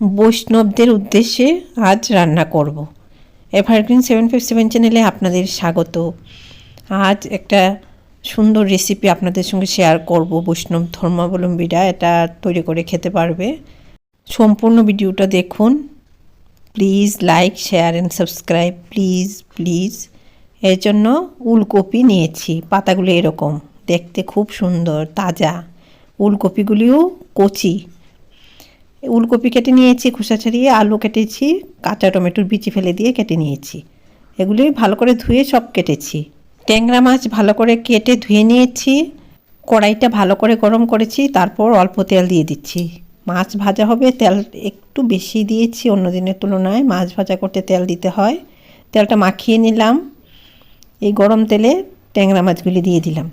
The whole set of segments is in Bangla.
বৈষ্ণবদের উদ্দেশ্যে আজ রান্না করব। এভারগ্রিন সেভেন ফাইভ সেভেন চ্যানেলে আপনাদের স্বাগত। আজ একটা সুন্দর রেসিপি আপনাদের সঙ্গে শেয়ার করব বৈষ্ণব ধর্মাবলম্বীরা, এটা তৈরি করে খেতে পারবে। সম্পূর্ণ ভিডিওটা দেখুন। Please like share and subscribe please please এর জন্য উলকপি নিয়েছি, পাতাগুলো এরকম। দেখতে খুব সুন্দর, তাজা। উলকপিগুলিও কচি। উলকপি কেটে নিয়েছি, খোসা ছাড়িয়ে আলু কেটেছি, কাঁচা টমেটোর বিচি ফেলে দিয়ে কেটে নিয়েছি। এগুলি ভালো করে ধুয়ে সব কেটেছি। ট্যাংরা মাছ ভালো করে কেটে ধুয়ে নিয়েছি। কড়াইটা ভালো করে গরম করেছি, তারপর অল্প তেল দিয়ে দিচ্ছি। মাছ ভাজা হবে, তেল একটু বেশি দিয়েছি, অন্য দিনের তুলনায় মাছ ভাজা করতে তেল দিতে হয়। তেলটা মাখিয়ে নিলাম। এই গরম তেলে ট্যাংরা মাছগুলি দিয়ে দিলাম।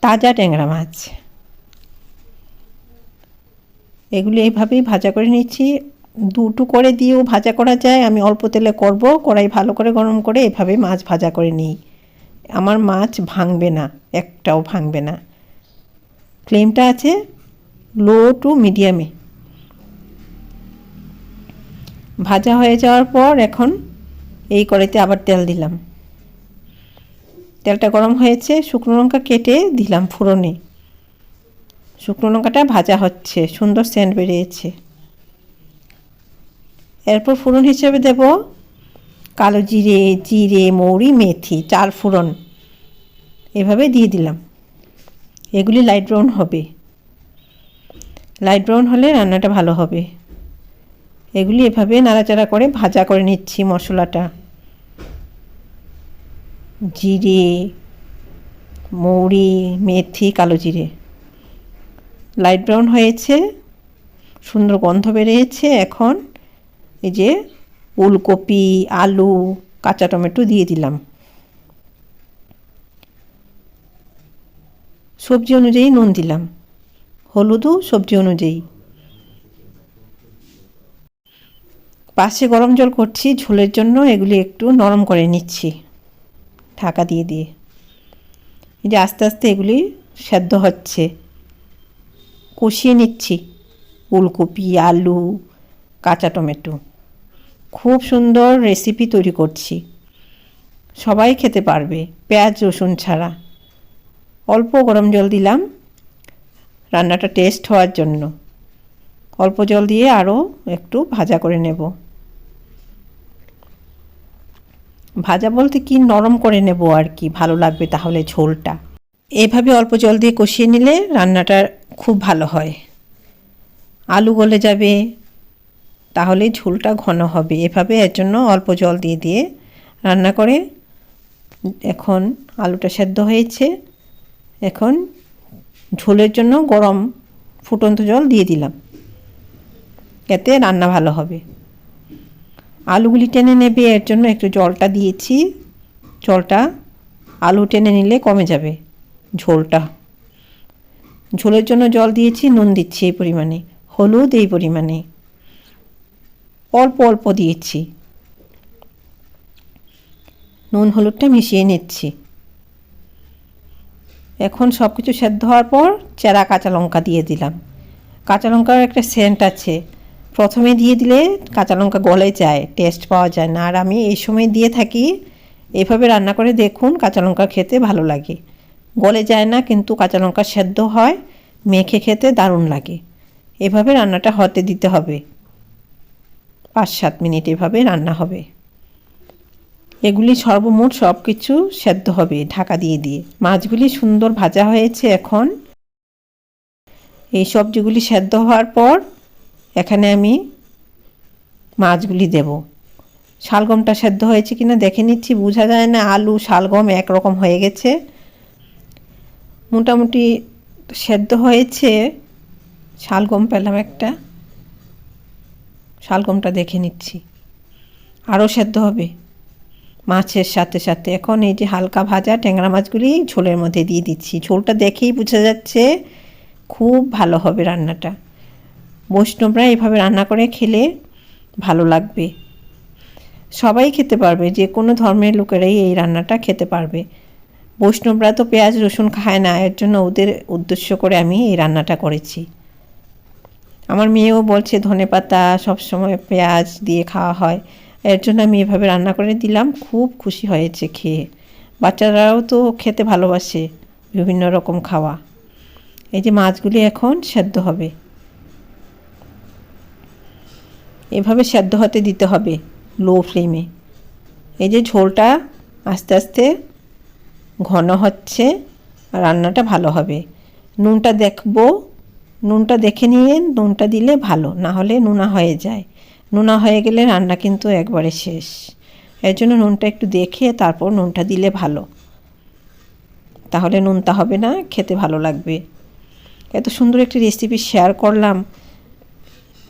তাজা ট্যাংরা মাছ। এগুলি এইভাবেই ভাজা করে নিচ্ছি। দুটো করে দিয়েও ভাজা করা যায়। আমি অল্প তেলে করব। কড়াই ভালো করে গরম করে এভাবে মাছ ভাজা করে নিই। আমার মাছ ভাঙবে না, একটাও ভাঙবে না। ফ্লেমটা আছে লো টু মিডিয়ামে। ভাজা হয়ে যাওয়ার পর এখন এই কড়াইতে আবার তেল দিলাম। তেলটা গরম হয়েছে, শুকনো লঙ্কা কেটে দিলাম ফোড়নে। শুকনো লঙ্কাটা ভাজা হচ্ছে, সুন্দর সেন্ট বেরিয়েছে। এরপর ফোড়ন হিসেবে দেব কালো জিরে জিরে, মৌরি, মেথি, চার ফোড়ন। এভাবে দিয়ে দিলাম। এগুলি লাইট ব্রাউন হবে। লাইট ব্রাউন হলে রান্নাটা ভালো হবে। এগুলি এভাবে নাড়াচাড়া করে ভাজা করে নিচ্ছি মশলাটা। জিরে, মৌরি, মেথি, কালো জিরে। লাইট ব্রাউন হয়েছে, সুন্দর গন্ধ বেরিয়েছে এখন। এই যে ফুলকপি আলু, কাঁচা টমেটো দিয়ে দিলাম। সবজি অনুযায়ী নুন দিলাম। হলুদও সবজি অনুযায়ী। পাশে গরম জল করছি, ঝোলের জন্য এগুলি একটু নরম করে নিচ্ছি, ঢাকা দিয়ে দিয়ে। এই যে আস্তে আস্তে এগুলি সেদ্ধ হচ্ছে। কষিয়ে নিচ্ছি। ফুলকপি আলু, কাঁচা টমেটো। খুব সুন্দর রেসিপি তৈরি করছি। সবাই খেতে পারবে, পেঁয়াজ, রসুন ছাড়া। অল্প গরম জল দিলাম। রান্নাটা টেস্ট হওয়ার জন্য। অল্প জল দিয়ে আরও একটু ভাজা করে নেব। ভাজা বলতে কি নরম করে নেব আর কি, ভালো লাগবে তাহলে ঝোলটা। এভাবে অল্প জল দিয়ে কষিয়ে নিলে রান্নাটা খুব ভালো হয়। আলু গলে যাবে তাহলে ঝোলটা ঘন হবে। এভাবে এর জন্য অল্প জল দিয়ে দিয়ে রান্না করে এখন আলুটা সেদ্ধ হয়েছে। এখন ঝোলের জন্য গরম ফুটন্ত জল দিয়ে দিলাম। এতে রান্না ভালো হবে। আলুগুলি টেনে নেবে, এর জন্য একটু জলটা দিয়েছি। জলটা আলু টেনে নিলে কমে যাবে। ঝোলটা। ঝোলের জন্য জল দিয়েছি, নুন দিচ্ছি এই পরিমাণে, হলুদ এই পরিমাণে। অল্প অল্প দিয়েছি। নুন, হলুদটা মিশিয়ে নিচ্ছি। এখন সব কিছু সেদ্ধ হওয়ার পর চেরা কাঁচা লঙ্কা দিয়ে দিলাম। কাঁচা লঙ্কার একটা সেন্ট আছে। প্রথমে দিয়ে দিলে কাঁচা লঙ্কা গলে যায়, টেস্ট পাওয়া যায় না। আর আমি এই সময় দিয়ে থাকি, এভাবে রান্না করে দেখুন কাঁচা লঙ্কা খেতে ভালো লাগে। গলে যায় না, কিন্তু কাঁচা লঙ্কা সেদ্ধ হয়, মেখে খেতে দারুণ লাগে। এভাবে রান্নাটা হতে দিতে হবে। পাঁচ সাত মিনিট এভাবে রান্না হবে। এগুলি সর্বমোট সব কিছু সেদ্ধ হবে, ঢাকা দিয়ে দিয়ে। মাছগুলি সুন্দর ভাজা হয়েছে এখন। এই সবজিগুলি সেদ্ধ হওয়ার পর এখানে আমি মাছগুলি দেব। শালগমটা সেদ্ধ হয়েছে কিনা দেখে নিচ্ছি, বোঝা যায় না। আলু, শালগম একরকম হয়ে গেছে। মোটামুটি সেদ্ধ হয়েছে শালগম পেলাম একটা। শালগমটা দেখে নিচ্ছি। আরও সেদ্ধ হবে। মাছের সাথে সাথে এখন এই যে হালকা ভাজা ট্যাংরা মাছগুলি ঝোলের মধ্যে দিয়ে দিচ্ছি। ঝোলটা দেখেই বোঝা যাচ্ছে খুব ভালো হবে রান্নাটা। বৈষ্ণবরা এভাবে রান্না করে খেলে ভালো লাগবে। সবাই খেতে পারবে, যে কোনো ধর্মের লোকেরাই এই রান্নাটা খেতে পারবে। বৈষ্ণবরা তো পেঁয়াজ, রসুন খায় না, এর জন্য ওদের উদ্দেশ্য করে আমি এই রান্নাটা করেছি। আমার মেয়েও বলছে, ধনে পাতা সবসময় পেঁয়াজ দিয়ে খাওয়া হয়। এর জন্য আমি এভাবে রান্না করে দিলাম, খুব খুশি হয়েছে খেয়ে। বাচ্চারাও তো খেতে ভালোবাসে বিভিন্ন রকম খাওয়া। এই যে মাছগুলি এখন সেদ্ধ হবে। এভাবে সেদ্ধ হতে দিতে হবে লো ফ্লেমে। এই যে ঝোলটা আস্তে আস্তে ঘন হচ্ছে, রান্নাটা ভালো হবে। নুনটা দেখব। নুনটা দেখে নিয়ে নুনটা দিলে ভালো, না হলে নুনা হয়ে যায়। নুনা হয়ে গেলে রান্না কিন্তু একবারে শেষ। এর জন্য নুনটা একটু দেখে তারপর নুনটা দিলে ভালো। তাহলে নুনটা হবে না, খেতে ভালো লাগবে। এত সুন্দর একটি রেসিপি শেয়ার করলাম।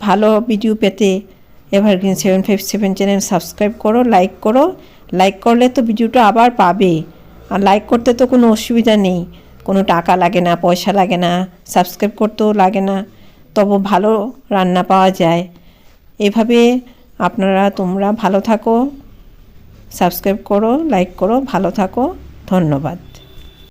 ভালো ভিডিও পেতে evergreen seven five seven channel subscribe করো লাইক করো। লাইক করলে তো ভিডিওটা আবার পাবে। আর লাইক করতে তো কোনো অসুবিধা নেই। কোনো টাকা লাগে না, পয়সা লাগে না সাবস্ক্রাইব করতেও লাগে না। তবু ভালো রান্না পাওয়া যায়। এভাবে আপনারা তোমরা ভালো থাকো সাবস্ক্রাইব করো লাইক করো, ভালো থাকো। ধন্যবাদ।